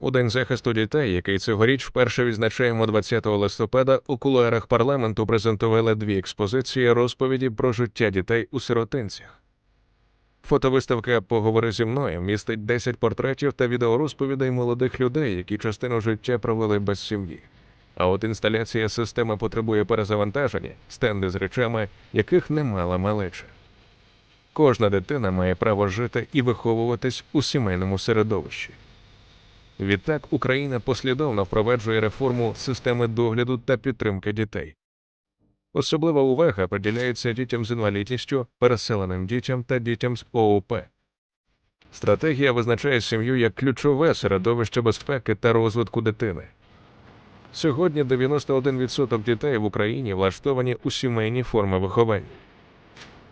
У День захисту дітей, який цьогоріч вперше відзначаємо 20 листопада, у кулуарах парламенту презентували дві експозиції розповіді про життя дітей у сиротинцях. Фотовиставка Поговори зі мною містить 10 портретів та відеорозповідей молодих людей, які частину життя провели без сім'ї. А от інсталяція системи потребує перезавантаження, стенди з речами, яких немало малече. Кожна дитина має право жити і виховуватись у сімейному середовищі. Відтак Україна послідовно впроваджує реформу системи догляду та підтримки дітей. Особлива увага приділяється дітям з інвалідністю, переселеним дітям та дітям з ОУП. Стратегія визначає сім'ю як ключове середовище безпеки та розвитку дитини. Сьогодні 91% дітей в Україні влаштовані у сімейні форми виховання.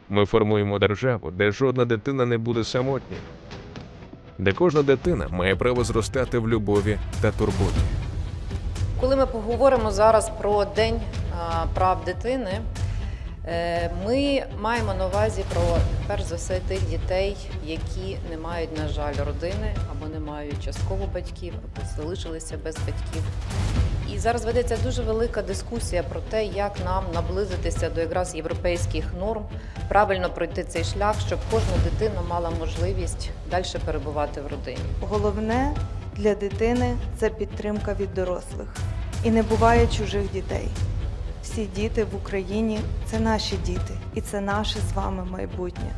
Ми формуємо державу, де жодна дитина не буде самотньою, де кожна дитина має право зростати в любові та турботі. Коли ми поговоримо зараз про День прав дитини, е, ми маємо на увазі про перш за все тих дітей, які не мають, на жаль, родини або не мають частково батьків, або залишилися без батьків. І зараз ведеться дуже велика дискусія про те, як нам наблизитися до якраз європейських норм, правильно пройти цей шлях, щоб кожна дитина мала можливість далі перебувати в родині. Головне для дитини це підтримка від дорослих. І не буває чужих дітей. Всі діти в Україні це наші діти, і це наше з вами майбутнє.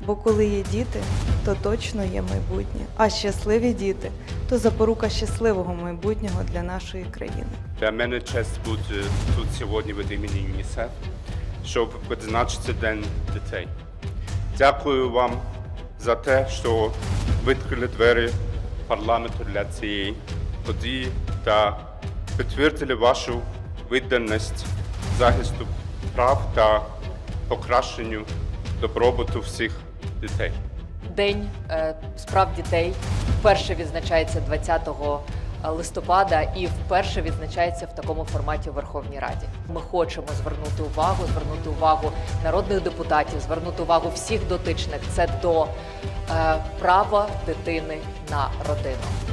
Бо коли є діти, то точно є майбутнє. А щасливі діти то запорука щасливого майбутнього для нашої країни. Для мене честь бути тут сьогодні від імені ЮНІСЕФ, щоб відзначити День дітей. Дякую вам за те, що відкрили двері парламенту для цієї події та підтвердили вашу відданість захисту прав та покращенню добробуту всіх дітей. День е, справ дітей вперше відзначається 20 листопада і вперше відзначається в такому форматі у Верховній Раді. Ми хочемо звернути увагу, звернути увагу народних депутатів, звернути увагу всіх дотичних це до е, права дитини на родину.